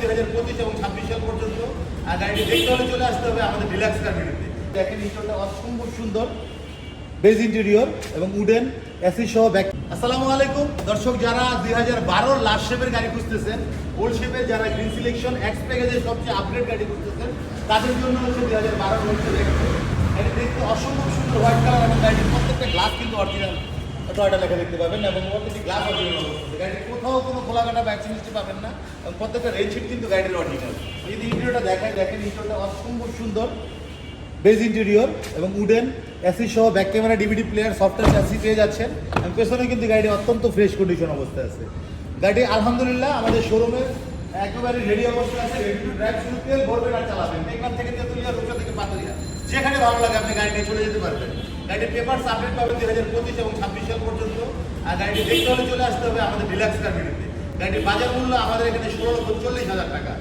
দুই হাজার পঁচিশ এবং ছাব্বিশ সাল পর্যন্ত। আর গাড়িটি দেখতে হলে চলে আসতে হবে আমাদের ডিলাক্স কার দেখেন ইন্টারটা অসম্ভব সুন্দর বেজ ইন্টেরিয়র এবং উডেন এসি সহ ব্যাক আসসালামু আলাইকুম। দর্শক, যারা দুই হাজার বারোর লাস্ট শেপের গাড়ি খুঁজতেছেন ওল্ড শেপের যারা গ্রিন সিলেকশন এক্স প্যাকেজের সবচেয়ে আপডেট গাড়ি খুঁজতেছেন, তাদের জন্য হচ্ছে দুই হাজার বারোর হচ্ছে গাড়ি। দেখতে অসম্ভব সুন্দর হোয়াইট কালার এবং গাড়ির প্রত্যেকটা গ্লাস কিন্তু অরিজিনাল টয়টা লেখা দেখতে পাবেন এবং প্রত্যেকটি গ্লাস অরিজিনাল অবস্থা কোথাও কোনো খোলাকাটা পাবেন না। প্রত্যেকটা রেল সিট কিন্তু গাড়ির অরিজিনাল যদি ইন্টেরিয়রটা দেখায় দেখেন ইন্টেরিয়রটা অসম্ভব সুন্দর। বেজ ইন্টেরিয়র এবং উডেন এসি সহ back camera DVD player software chassis পেয়ে যাচ্ছেন। এবং পেছনে কিন্তু গাড়ি অত্যন্ত ফ্রেশ কন্ডিশন অবস্থায় আছে। গাড়ি আলহামদুলিল্লাহ আমাদের শোরুমে একেবারে রেডি অবস্থায় আছে রেডি টু ড্রাইভ শুধু তেল ভরবেন আর চালাবেন। এখান থেকে তেতুলিয়া, রূপসা থেকে পাতুলিয়া। যেখানে ভালো লাগে আপনি গাড়ি চলে যেতে পারবেন। গাড়ির পেপার আপডেট পাবেন দুই হাজার পঁচিশ এবং ছাব্বিশ সাল পর্যন্ত। আর গাড়িটি দেখতে হলে চলে আসতে হবে আমাদের ডিলাক্স কার গাড়ির বাজার মূল্য আমাদের এখানে ষোলো লক্ষ চল্লিশ হাজার টাকা।